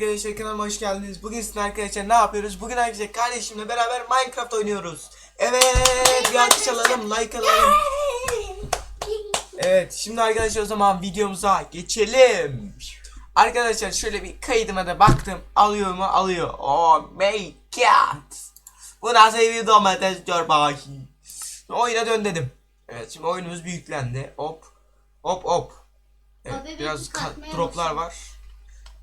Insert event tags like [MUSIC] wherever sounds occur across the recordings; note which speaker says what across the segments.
Speaker 1: arkadaşlar kanalıma hoş geldiniz. Bugün sizin arkadaşlar ne yapıyoruz? Bugün arkadaşlar kardeşimle beraber Minecraft oynuyoruz. Evet bir alkış alalım like alalım. Evet şimdi arkadaşlar o zaman videomuza geçelim. Arkadaşlar şöyle bir kaydıma da baktım. Alıyor mu? Alıyor. Oh my god. Bu nasıl bir domates çorbası? Oyuna dön dedim. Evet şimdi oyunumuz büyüklendi. Hop. Hop hop. Evet,
Speaker 2: Abi,
Speaker 1: biraz droplar var.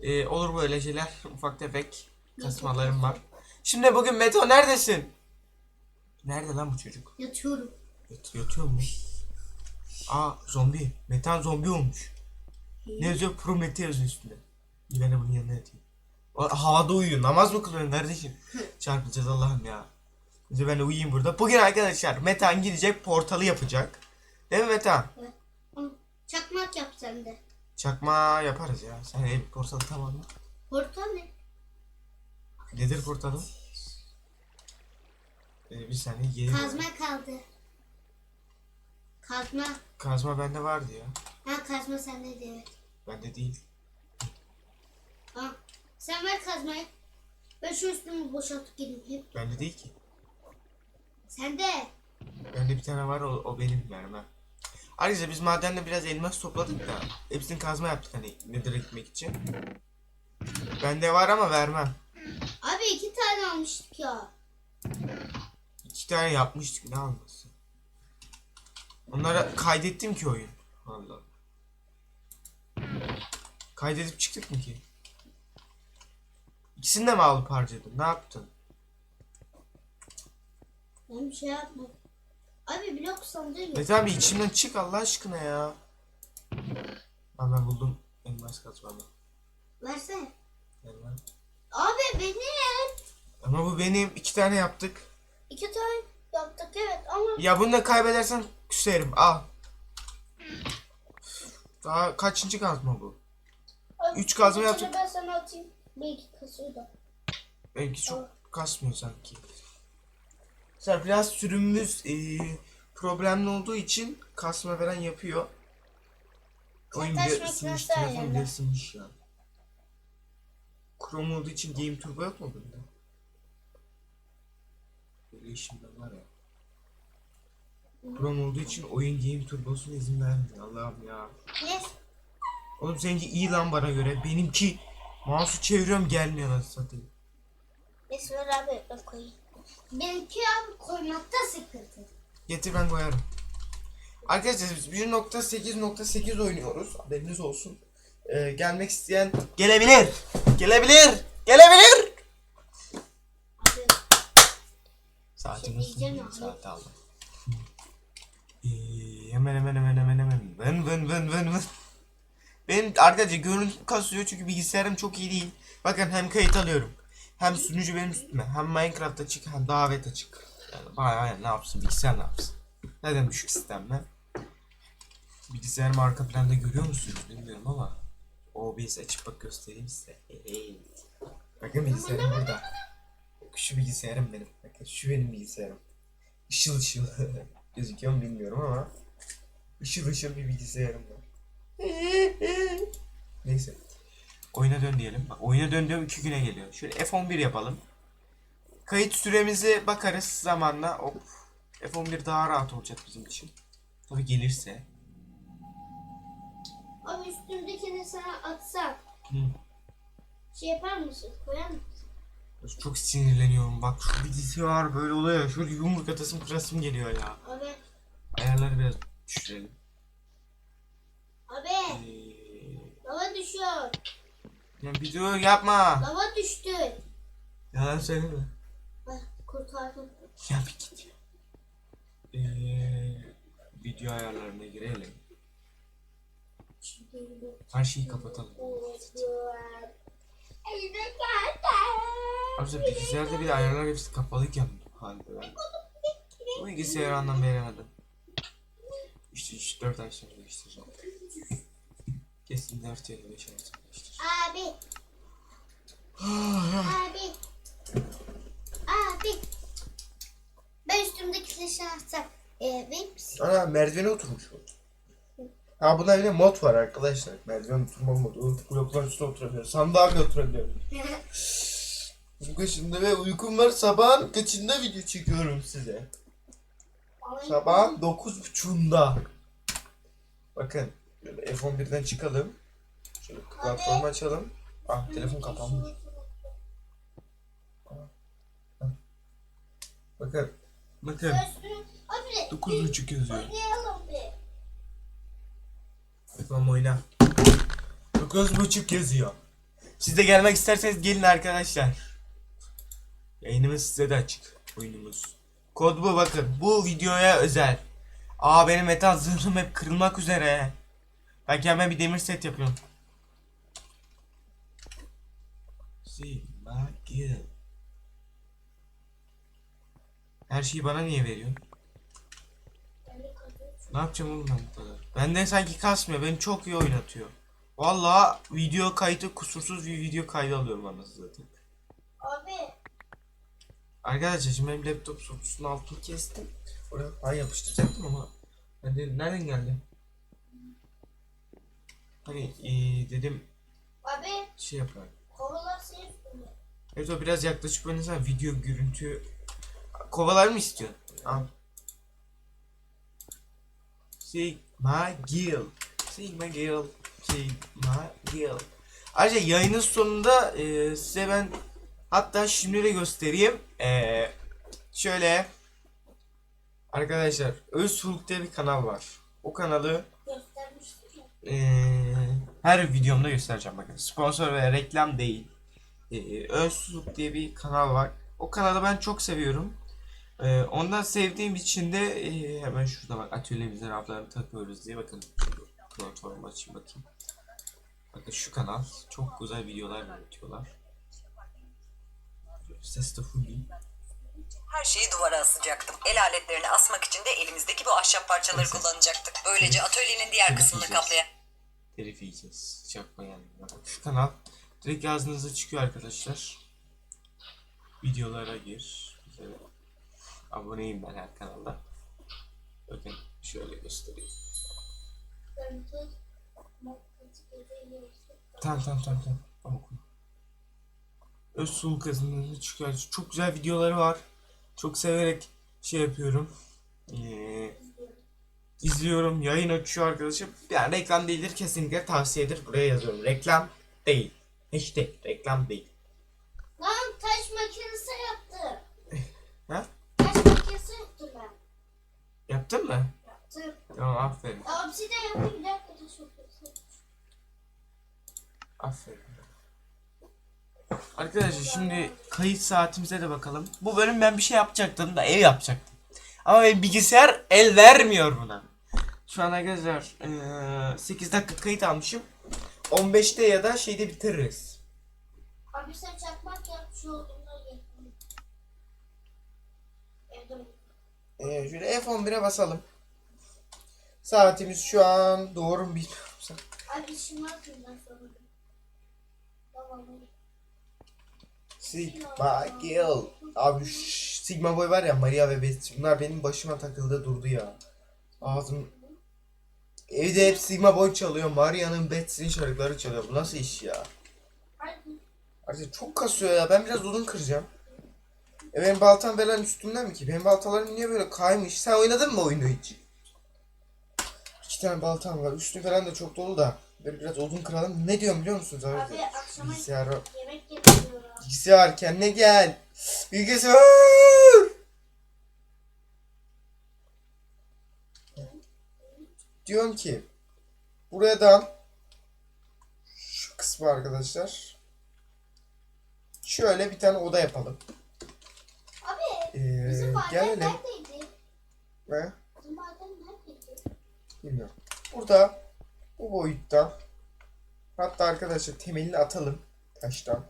Speaker 1: Ee, olur böyle şeyler. [LAUGHS] Ufak tefek kasmalarım var. Şimdi bugün Meto neredesin? Nerede lan bu çocuk?
Speaker 2: Yatıyorum.
Speaker 1: Yat- yatıyor mu? Aa zombi. Metan zombi olmuş. Ne yazıyor? Prometheus yazıyor üstünde. Ben de bunun yanına yatayım. O, havada uyuyor. Namaz mı kılıyorsun kardeşim? Çarpılacağız Allah'ım ya. Önce ben de uyuyayım burada. Bugün arkadaşlar Metan gidecek portalı yapacak. Değil mi Metan?
Speaker 2: Hı, Çakmak yap sen de.
Speaker 1: Çakma yaparız ya. Sen ev portalı tamamla.
Speaker 2: Portal ne?
Speaker 1: Nedir portalı? Ee, bir saniye geri.
Speaker 2: Kazma kaldı. Kazma.
Speaker 1: Kazma bende vardı ya.
Speaker 2: Ha kazma sende de evet.
Speaker 1: Bende değil.
Speaker 2: Ha. Sen ver kazmayı. Ben şu üstümü boşaltıp geleyim.
Speaker 1: Bende değil ki.
Speaker 2: Sende.
Speaker 1: Bende bir tane var o, o benim vermem. Ayrıca biz madende biraz elmas topladık da hepsini kazma yaptık hani nedir ekmek için. Bende var ama vermem.
Speaker 2: Abi iki tane almıştık ya.
Speaker 1: İki tane yapmıştık ne alması. Onlara kaydettim ki oyun. Allah. Kaydedip çıktık mı ki? İkisini de mi alıp harcadın? Ne yaptın?
Speaker 2: Ben bir şey yapmadım. Abi blok sandığı yok.
Speaker 1: Mete abi içimden çık Allah aşkına ya. Ha ben buldum elmas kazmamı.
Speaker 2: Versene.
Speaker 1: Elmas.
Speaker 2: Abi benim.
Speaker 1: Ama bu benim iki tane yaptık.
Speaker 2: İki tane yaptık evet ama.
Speaker 1: Ya bunu da kaybedersen küserim. Al. Daha kaçıncı kazma bu?
Speaker 2: Abi,
Speaker 1: Üç kazma yaptık.
Speaker 2: Ben sana atayım. Belki kasıyor da.
Speaker 1: Belki çok kasmıyor sanki. Mesela biraz sürümümüz e, problemli olduğu için kasma veren yapıyor. Oyun
Speaker 2: makinesi
Speaker 1: ısınmış, telefon
Speaker 2: ayarla.
Speaker 1: ısınmış ya. Chrome olduğu için Game Turbo yok mu bunda? Böyle işimde var ya. Chrome olduğu için oyun Game Turbo'suna izin vermiyor. Allah'ım ya.
Speaker 2: Yes.
Speaker 1: Oğlum seninki iyi lan bana göre. Benimki mouse'u çeviriyorum gelmiyor nasıl satayım.
Speaker 2: Ver abi ben koyayım. Benimki abi koymakta sıkıntı.
Speaker 1: Getir ben koyarım. Arkadaşlar biz 1.8.8 oynuyoruz. Haberiniz olsun. Ee, gelmek isteyen gelebilir. Gelebilir. Gelebilir.
Speaker 2: Abi Şey diyeceğim
Speaker 1: saat aldım. Ee, hemen hemen hemen hemen hemen. Vın vın vın vın vın. Benim arkadaşlar görüntü kasıyor çünkü bilgisayarım çok iyi değil. Bakın hem kayıt alıyorum. Hem sunucu benim üstüme. Hem Minecraft açık hem davet açık. Yani bayağı ne yapsın bilgisayar ne yapsın. Neden düşük sistemle? Bilgisayarımı arka planda görüyor musunuz bilmiyorum ama OBS açıp bak göstereyim size. Evet. Bakın bilgisayarım burada. Şu bilgisayarım benim. Bakın şu benim bilgisayarım. Işıl ışıl. [LAUGHS] Gözüküyor mu bilmiyorum ama ışıl ışıl bir bilgisayarım var. [LAUGHS] Neyse. Oyuna dön diyelim. Bak, oyuna döndüğüm iki güne geliyor. Şöyle F11 yapalım. Kayıt süremizi bakarız zamanla. Hop. F11 daha rahat olacak bizim için. Tabi gelirse.
Speaker 2: Abi üstümdekini sana atsam.
Speaker 1: Hı.
Speaker 2: Şey yapar mısın? Koyar mısın?
Speaker 1: Çok sinirleniyorum. Bak şu bilgisayar böyle oluyor ya. Şöyle yumruk atasım kırasım geliyor ya.
Speaker 2: Abi.
Speaker 1: Ayarları biraz düşürelim.
Speaker 2: Abi.
Speaker 1: Ee,
Speaker 2: Lava düşüyor.
Speaker 1: Ya bir dur yapma.
Speaker 2: Lava düştü.
Speaker 1: Yalan söyleme.
Speaker 2: Ay, kurtardım.
Speaker 1: Ya bir git. Ee, video ayarlarına girelim. Her şeyi kapatalım. Ayrıca bilgisayarda bir de ayarlar hepsi kapalıyken halde ben. Bu bilgisayarı anlam veremedim. İşte 3 4 ay sonra değiştireceğim. Kesin 4 ya da 5 ay sonra değiştireceğim.
Speaker 2: Abi. Abi. Abi. Ben üstümdeki flaşı atsam. Ee, verir misin?
Speaker 1: Ana merdivene oturmuş o. Ha bunda bir de mod var arkadaşlar. Merdiven oturma modu. Blokların üstüne oturabiliyorum. Sandığa bile oturabiliyorum. Bugün şimdi ve uykum var. Sabahın kaçında video çekiyorum size. Sabah 9.30'da. Bakın. Böyle F11'den çıkalım. Şöyle platformu açalım. Ah telefon kapanmış. Bakın. Bakın.
Speaker 2: Abi
Speaker 1: 9.30 yazıyor. Tamam oyna. 9.30 yazıyor. Siz de gelmek isterseniz gelin arkadaşlar. Yayınımız size de açık. Oyunumuz. Kod bu bakın. Bu videoya özel. Aa benim metal zırhım hep kırılmak üzere. Ben kendime bir demir set yapıyorum. Her şeyi bana niye veriyorsun? Ne yapacağım oğlum ben bu kadar? Benden sanki kasmıyor. Beni çok iyi oynatıyor. Vallahi video kaydı kusursuz bir video kaydı alıyorum anasını zaten.
Speaker 2: Abi
Speaker 1: Arkadaşlar şimdi benim laptop sokusunun altını kestim. Oraya ay yapıştıracaktım ama nereden geldi? Hani ee, dedim
Speaker 2: abi
Speaker 1: şey yapayım.
Speaker 2: kovalar senin üstünde.
Speaker 1: Evet o biraz yaklaşıp oynasana video görüntü kovalar mı istiyorsun? Al. Sigma Gil. Sigma Gil. Sigma Gil. Ayrıca yayının sonunda e, size ben hatta şimdi de göstereyim. E, şöyle arkadaşlar Özhulk diye bir kanal var. O kanalı Ee, her videomda göstereceğim bakın. Sponsor ve reklam değil. Ee, Özsuzluk diye bir kanal var. O kanalı ben çok seviyorum. Ee, ondan sevdiğim için de ee, hemen şurada bak atölyemizde raflarını takıyoruz diye bakın. Platformu açayım bakayım. Bakın şu kanal çok güzel videolar üretiyorlar. Ses de full değil.
Speaker 3: Her şeyi duvara asacaktım. El aletlerini asmak için de elimizdeki bu ahşap parçaları kullanacaktık. Böylece atölyenin diğer kısmını kaplayan
Speaker 1: Telif yiyeceğiz. Çakma yani. Şu kanal direkt yazdığınızda çıkıyor arkadaşlar. Videolara gir. Güzel. Aboneyim ben her kanalda. Bakın şöyle göstereyim. Tamam tamam tamam tamam. Tamam, oku. Öz sulu kazanında çıkıyor. Çok güzel videoları var. Çok severek şey yapıyorum. Ee, izliyorum. Yayın açıyor arkadaşım. Yani reklam değildir kesinlikle tavsiyedir. Buraya yazıyorum. Reklam değil. Hashtag reklam değil.
Speaker 2: Lan taş makinesi yaptı. [LAUGHS]
Speaker 1: Ha?
Speaker 2: Taş makinesi yaptım ben.
Speaker 1: Yaptın mı?
Speaker 2: Yaptım.
Speaker 1: Tamam aferin.
Speaker 2: Abisi de yaptı bir dakika taş makinesi.
Speaker 1: Aferin. Arkadaşlar şimdi kayıt saatimize de bakalım. Bu bölüm ben bir şey yapacaktım da ev yapacaktım. Ama benim bilgisayar el vermiyor buna. Şu an arkadaşlar eee, 8 dakika kayıt almışım. 15'te ya da şeyde bitiririz.
Speaker 2: Abi sen çakmak yap şu. Evde mi?
Speaker 1: Ee, şöyle F11'e basalım. Saatimiz şu an doğru mu bilmiyorum.
Speaker 2: Abi var bundan sonra. Tamam.
Speaker 1: Sigma Gil. Abi şş, Sigma Boy var ya Maria ve Betsy. Bunlar benim başıma takıldı durdu ya. Ağzım... Evde hep Sigma Boy çalıyor. Maria'nın Betsy'nin şarkıları çalıyor. Bu nasıl iş ya? Artık çok kasıyor ya. Ben biraz odun kıracağım. E benim baltam falan üstümden mi ki? Benim baltalarım niye böyle kaymış? Sen oynadın mı oyunu hiç? İki tane baltam var. Üstü falan da çok dolu da. Böyle biraz odun kıralım. Ne diyorum biliyor musunuz abi?
Speaker 2: Abi akşama
Speaker 1: Bilgisayar,
Speaker 2: yemek getiriyorum.
Speaker 1: bilgisayar kendine gel. Bilgisayar. Diyorum ki buradan şu kısmı arkadaşlar şöyle bir tane oda yapalım.
Speaker 2: Abi
Speaker 1: Ee,
Speaker 2: bizim
Speaker 1: gelelim
Speaker 2: neredeydi?
Speaker 1: ve
Speaker 2: Bizim neredeydi?
Speaker 1: bilmiyorum. Burada bu boyuttan hatta arkadaşlar temelini atalım taştan.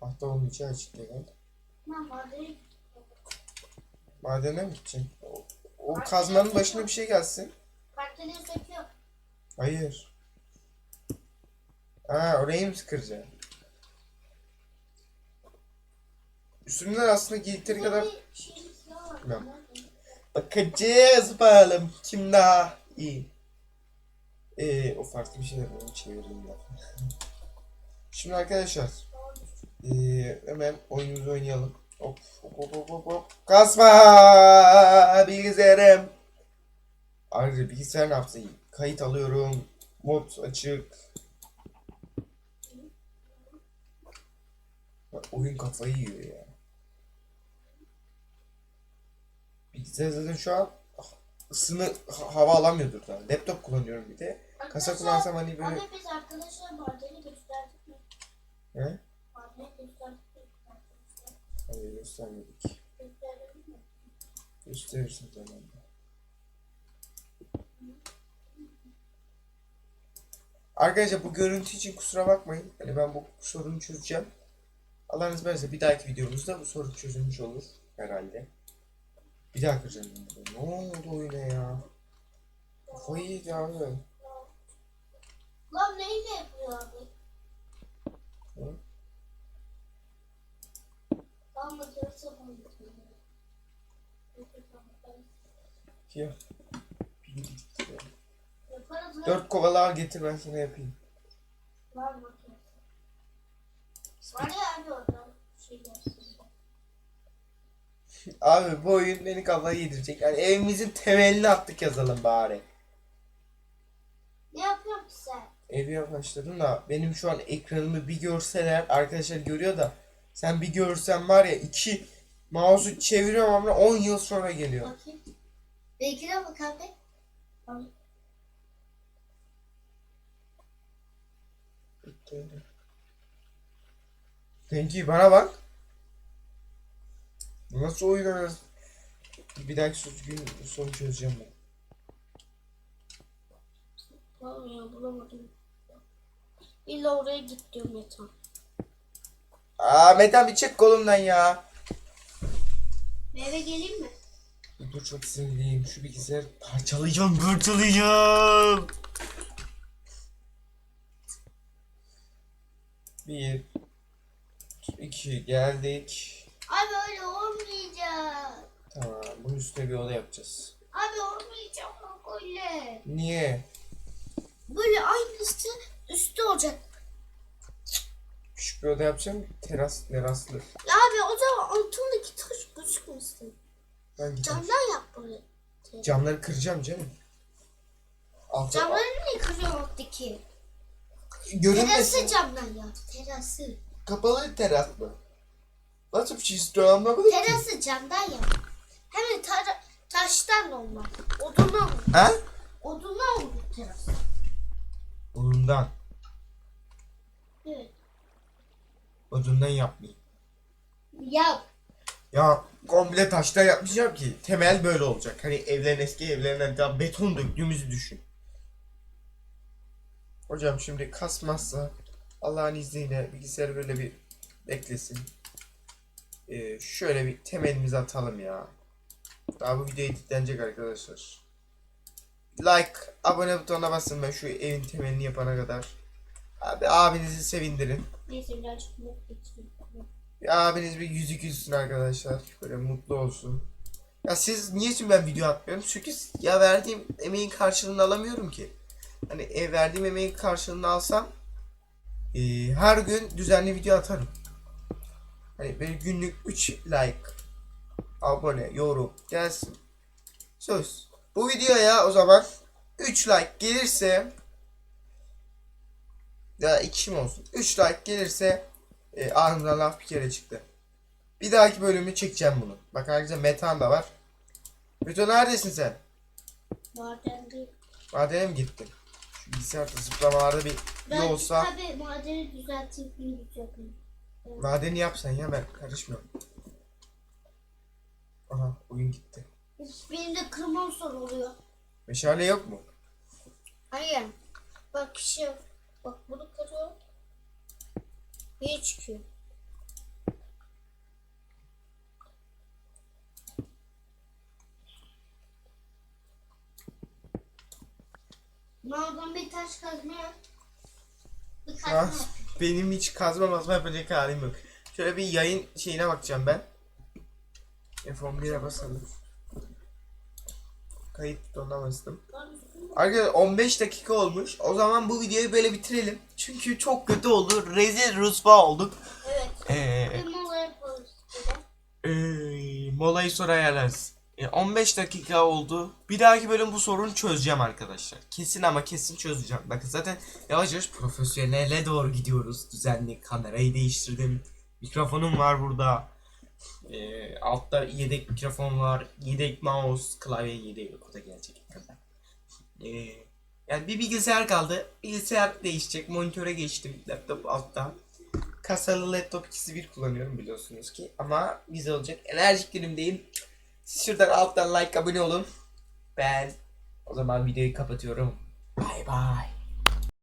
Speaker 1: Tahta olmayacağı için değil. Madene mi gideceksin? O, kazmanın başına bir şey gelsin.
Speaker 2: partili söküyor.
Speaker 1: Hayır. Ha orayı mı kıracaksın? Üstümden aslında yeteri kadar
Speaker 2: var.
Speaker 1: Bilmem. Bakacağız bakalım kim daha iyi. Ee, o farklı bir şeyler onu çevirdim ben. [LAUGHS] Şimdi arkadaşlar ee, hemen oyunumuzu oynayalım. Hop hop hop hop hop. Kasma bilgisayarım. Ayrıca bilgisayar ne yapsın? Kayıt alıyorum. Mod açık. Bak, oyun kafayı yiyor ya. Bilgisayar zaten şu an ısını ha- hava alamıyordur da. Laptop kullanıyorum bir de. Kasa kullansam hani böyle...
Speaker 2: Abi biz arkadaşlar madeni gösterdik mi?
Speaker 1: He?
Speaker 2: Madeni gösterdik
Speaker 1: Hayır göstermedik. Gösterirsin zaman. Arkadaşlar bu görüntü için kusura bakmayın. Hani ben bu sorunu çözeceğim. Allah nasip ederse bir dahaki videomuzda bu sorun çözülmüş olur herhalde. Bir daha kıracağım bunu. Ne oldu oyuna ya? Kafayı yedi abi.
Speaker 2: Lan neyle yapıyor abi?
Speaker 1: Hı?
Speaker 2: Lan makinesi yapamıyor.
Speaker 1: Ya. Bir gitti ya.
Speaker 2: Yaparız lan.
Speaker 1: Dört kovalı al getir ben sana yapayım.
Speaker 2: Var makinesi. Var ya abi orada şeyler.
Speaker 1: Abi bu oyun beni kafayı yedirecek. Yani evimizin temelini attık yazalım bari.
Speaker 2: Ne yapıyorsun sen?
Speaker 1: Evi başladım da benim şu an ekranımı bir görseler arkadaşlar görüyor da sen bir görsen var ya iki mouse'u çeviriyorum ama 10 yıl sonra geliyor.
Speaker 2: Bakayım. Belki de bak abi.
Speaker 1: Peki bana bak. Nasıl oyun oynarız? Bir dahaki söz gün sonu çözeceğim ben.
Speaker 2: Ya bulamadım. İlla oraya git diyor Metan.
Speaker 1: Aa Metan bir çek kolumdan ya.
Speaker 2: Eve geleyim mi?
Speaker 1: Dur çok sinirliyim. Şu bilgisayar parçalayacağım, parçalayacağım. Bir, iki geldik.
Speaker 2: Abi öyle olmayacak.
Speaker 1: Tamam, bunun üstüne bir oda yapacağız.
Speaker 2: Abi olmayacak bak öyle.
Speaker 1: Niye?
Speaker 2: Böyle aynısı üstü olacak.
Speaker 1: Küçük bir oda yapacağım. Teras, teraslı.
Speaker 2: Ya abi o zaman altındaki taş gözükmesin.
Speaker 1: Ben.
Speaker 2: Camdan yap böyle.
Speaker 1: Camları kıracağım canım. Altta
Speaker 2: Camları niye kırıyor alttaki?
Speaker 1: görünmesin.
Speaker 2: Terası camdan yap. Terası.
Speaker 1: Kapalı teras mı? Nasıl bir şey istiyor anlamadım ki.
Speaker 2: Terası camdan yap. Hem de ta- taştan olmaz. Odundan olur.
Speaker 1: Ha?
Speaker 2: Odundan olur teras.
Speaker 1: Odundan.
Speaker 2: Evet.
Speaker 1: Odundan yapmayayım.
Speaker 2: Yap.
Speaker 1: Ya komple taştan yapmayacağım ki. Temel böyle olacak. Hani evlerin eski evlerinden daha beton döktüğümüzü düşün. Hocam şimdi kasmazsa Allah'ın izniyle bilgisayar böyle bir beklesin. Ee, şöyle bir temelimizi atalım ya. Daha bu video editlenecek arkadaşlar. Like, abone butonuna basın ben şu evin temelini yapana kadar. Abi abinizi sevindirin.
Speaker 2: Neyse birazcık mutlu
Speaker 1: abiniz bir yüzük yüzsün arkadaşlar. Böyle mutlu olsun. Ya siz niye için ben video atmıyorum? Çünkü ya verdiğim emeğin karşılığını alamıyorum ki. Hani e, verdiğim emeğin karşılığını alsam e, her gün düzenli video atarım. Hani böyle günlük 3 like, abone, yorum gelsin. Söz. Bu videoya o zaman 3 like gelirse ya 2 mi olsun? 3 like gelirse e, ağzımdan laf bir kere çıktı. Bir dahaki bölümü çekeceğim bunu. Bak ayrıca metan da var. Meto neredesin sen?
Speaker 2: Maden değil.
Speaker 1: Madene mi gittin? Şu bilgisayarda zıplamalarda bir
Speaker 2: Ben
Speaker 1: olsa
Speaker 2: tabii madeni gündüz yapayım.
Speaker 1: madeni yap sen ya ben karışmıyorum. Aha oyun gitti.
Speaker 2: Benim de kırmam zor oluyor.
Speaker 1: Meşale yok mu?
Speaker 2: Hayır. Bak şey. Bak bunu kırıyor. Bir çıkıyor. Nereden bir taş kazma yap. Bir kazma
Speaker 1: Ha,
Speaker 2: yap.
Speaker 1: benim hiç kazma mazma yapacak halim yok. Şöyle bir yayın şeyine bakacağım ben. F11'e basalım. kayıt butonuna bastım. Arkadaşlar 15 dakika olmuş. O zaman bu videoyu böyle bitirelim. Çünkü çok kötü oldu. Rezil rusva olduk.
Speaker 2: Evet.
Speaker 1: Ee, ee, molayı sonra ayarlarız. Ee, 15 dakika oldu. Bir dahaki bölüm bu sorunu çözeceğim arkadaşlar. Kesin ama kesin çözeceğim. Bakın zaten yavaş yavaş profesyonele doğru gidiyoruz. Düzenli kamerayı değiştirdim. Mikrofonum var burada. Ee, altta yedek mikrofon var. Yedek mouse, klavye yedek yok. O da gelecek. Ee, yani bir bilgisayar kaldı. Bilgisayar değişecek. Monitöre geçtim. Laptop altta. Kasalı laptop ikisi bir kullanıyorum biliyorsunuz ki. Ama güzel olacak. Enerjik günümdeyim. Siz şuradan alttan like abone olun. Ben o zaman videoyu kapatıyorum. Bay bay.